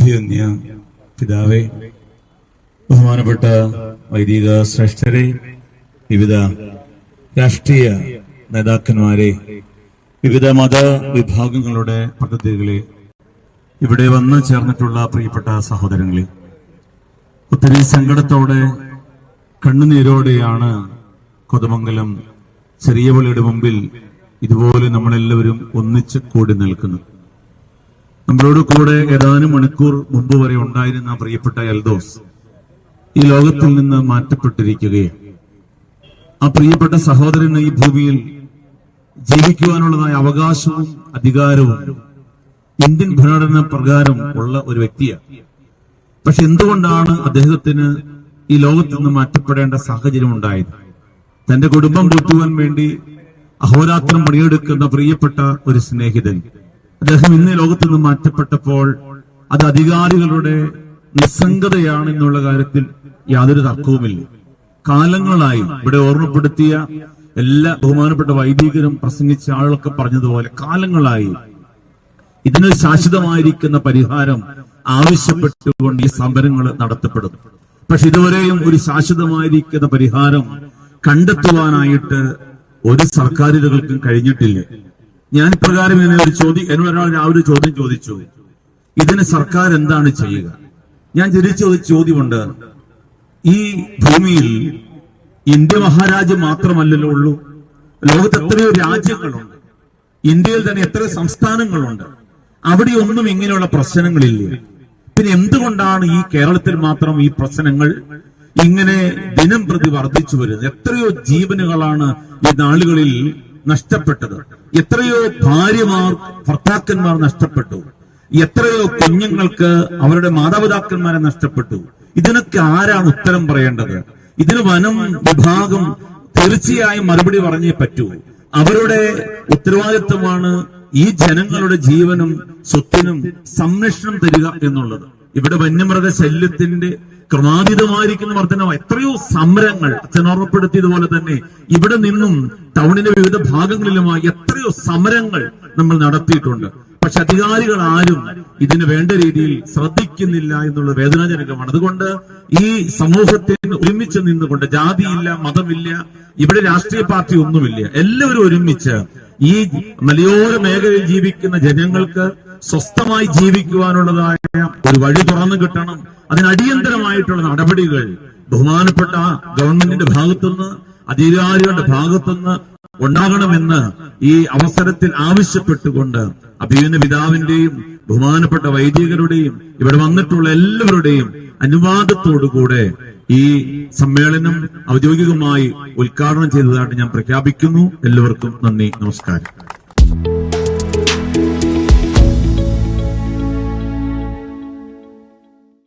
അഭ്യന്യ പിതാവെ ബഹുമാനപ്പെട്ട വൈദിക ശ്രേഷ്ഠരെ വിവിധ രാഷ്ട്രീയ നേതാക്കന്മാരെ വിവിധ മത വിഭാഗങ്ങളുടെ പദ്ധതികളെ ഇവിടെ വന്നു ചേർന്നിട്ടുള്ള പ്രിയപ്പെട്ട സഹോദരങ്ങളെ ഒത്തിരി സങ്കടത്തോടെ കണ്ണുനീരോടെയാണ് കൊതമംഗലം ചെറിയ പള്ളിയുടെ മുമ്പിൽ ഇതുപോലെ നമ്മളെല്ലാവരും ഒന്നിച്ച് കൂടി നിൽക്കുന്നത്. നമ്മളോട് കൂടെ ഏതാനും മണിക്കൂർ മുമ്പ് വരെ ഉണ്ടായിരുന്ന പ്രിയപ്പെട്ട എൽദോസ് ഈ ലോകത്തിൽ നിന്ന് മാറ്റപ്പെട്ടിരിക്കുകയും ആ പ്രിയപ്പെട്ട സഹോദരന് ഈ ഭൂമിയിൽ ജീവിക്കുവാനുള്ളതായ അവകാശവും അധികാരവും ഇന്ത്യൻ ഭരണഘടന പ്രകാരം ഉള്ള ഒരു വ്യക്തിയാണ്. പക്ഷെ എന്തുകൊണ്ടാണ് അദ്ദേഹത്തിന് ഈ ലോകത്ത് നിന്ന് മാറ്റപ്പെടേണ്ട സാഹചര്യം ഉണ്ടായത്? തന്റെ കുടുംബം പോറ്റുവാൻ വേണ്ടി അഹോരാത്രം പണിയെടുക്കുന്ന പ്രിയപ്പെട്ട ഒരു സ്നേഹിതൻ അദ്ദേഹം ഇന്ന് ലോകത്ത് നിന്ന് മാറ്റപ്പെട്ടപ്പോൾ അത് അധികാരികളുടെ നിസ്സംഗതയാണ് എന്നുള്ള കാര്യത്തിൽ യാതൊരു തർക്കവുമില്ല. കാലങ്ങളായി ഇവിടെ ഓർമ്മപ്പെടുത്തിയ എല്ലാ ബഹുമാനപ്പെട്ട വൈദികരും പ്രസംഗിച്ച ആളുകളൊക്കെ പറഞ്ഞതുപോലെ കാലങ്ങളായി ഇതിന് ശാശ്വതമായിരിക്കുന്ന പരിഹാരം ആവശ്യപ്പെട്ടുകൊണ്ട് ഈ സമരങ്ങൾ നടത്തപ്പെടുന്നു. പക്ഷെ ഇതുവരെയും ഒരു ശാശ്വതമായിരിക്കുന്ന പരിഹാരം കണ്ടെത്തുവാനായിട്ട് ഒരു സർക്കാരുകൾക്കും കഴിഞ്ഞിട്ടില്ല. ഞാൻ ഇപ്രകാരം എന്നൊരു ചോദ്യം എന്നോട് ഒരാൾ രാവിലെ ചോദ്യം ചോദിച്ചു. ഇതിന് സർക്കാർ എന്താണ് ചെയ്യുക? ഞാൻ തിരിച്ചു ചോദ്യമുണ്ട്. ഈ ഭൂമിയിൽ ഇന്ത്യ മഹാരാജ്യം മാത്രമല്ലല്ലോ ഉള്ളൂ. ലോകത്ത് എത്രയോ രാജ്യങ്ങളുണ്ട്. ഇന്ത്യയിൽ തന്നെ എത്ര സംസ്ഥാനങ്ങളുണ്ട്. അവിടെ ഒന്നും ഇങ്ങനെയുള്ള പ്രശ്നങ്ങളില്ല. പിന്നെ എന്തുകൊണ്ടാണ് ഈ കേരളത്തിൽ മാത്രം ഈ പ്രശ്നങ്ങൾ ഇങ്ങനെ ദിനം പ്രതി വർദ്ധിച്ചു വരുന്നത്? എത്രയോ ജീവനുകളാണ് ഈ നാളുകളിൽ നഷ്ടപ്പെട്ടത്. എത്രയോ ഭാര്യമാർ ഭർത്താക്കന്മാർ നഷ്ടപ്പെട്ടു. എത്രയോ കുഞ്ഞുങ്ങൾക്ക് അവരുടെ മാതാപിതാക്കന്മാരെ നഷ്ടപ്പെട്ടു. ഇതിനൊക്കെ ആരാണ് ഉത്തരം പറയേണ്ടത്? ഇതിന് വനം വിഭാഗം തീർച്ചയായും മറുപടി പറഞ്ഞേ പറ്റൂ. അവരുടെ ഉത്തരവാദിത്വമാണ് ഈ ജനങ്ങളുടെ ജീവനും സ്വത്തിനും സംരക്ഷണം തരിക എന്നുള്ളത്. ഇവിടെ വന്യമൃഗ ശല്യത്തിന്റെ ക്രമാതീതമായിരിക്കുന്ന വർധന എത്രയോ സമരങ്ങൾ അച്ഛൻ ഓർമ്മപ്പെടുത്തിയതുപോലെ തന്നെ ഇവിടെ നിന്നും ടൗണിന്റെ വിവിധ ഭാഗങ്ങളിലുമായി എത്രയോ സമരങ്ങൾ നമ്മൾ നടത്തിയിട്ടുണ്ട്. പക്ഷെ അധികാരികൾ ആരും ഇതിന് വേണ്ട രീതിയിൽ ശ്രദ്ധിക്കുന്നില്ല എന്നുള്ള വേദനാജനകമാണ്. അതുകൊണ്ട് ഈ സമൂഹത്തിന് ഒരുമിച്ച് നിന്നുകൊണ്ട് ജാതിയില്ല മതമില്ല ഇവിടെ രാഷ്ട്രീയ പാർട്ടി ഒന്നുമില്ല. എല്ലാവരും ഒരുമിച്ച് ഈ മലയോര മേഖലയിൽ ജീവിക്കുന്ന ജനങ്ങൾക്ക് സ്വസ്ഥമായി ജീവിക്കുവാനുള്ളതായ ഒരു വഴി തുറന്നു കിട്ടണം. അതിന് അടിയന്തരമായിട്ടുള്ള നടപടികൾ ബഹുമാനപ്പെട്ട ഗവൺമെന്റിന്റെ ഭാഗത്തുനിന്ന് അധികാരികളുടെ ഭാഗത്തുനിന്ന് ഉണ്ടാകണമെന്ന് ഈ അവസരത്തിൽ ആവശ്യപ്പെട്ടുകൊണ്ട് അഭിയുന്ന പിതാവിന്റെയും ബഹുമാനപ്പെട്ട വൈദികരുടെയും ഇവിടെ വന്നിട്ടുള്ള എല്ലാവരുടെയും അനുവാദത്തോടുകൂടെ ഈ സമ്മേളനം ഔദ്യോഗികമായി ഉദ്ഘാടനം ചെയ്തതായിട്ട് ഞാൻ പ്രഖ്യാപിക്കുന്നു. എല്ലാവർക്കും നന്ദി നമസ്കാരം.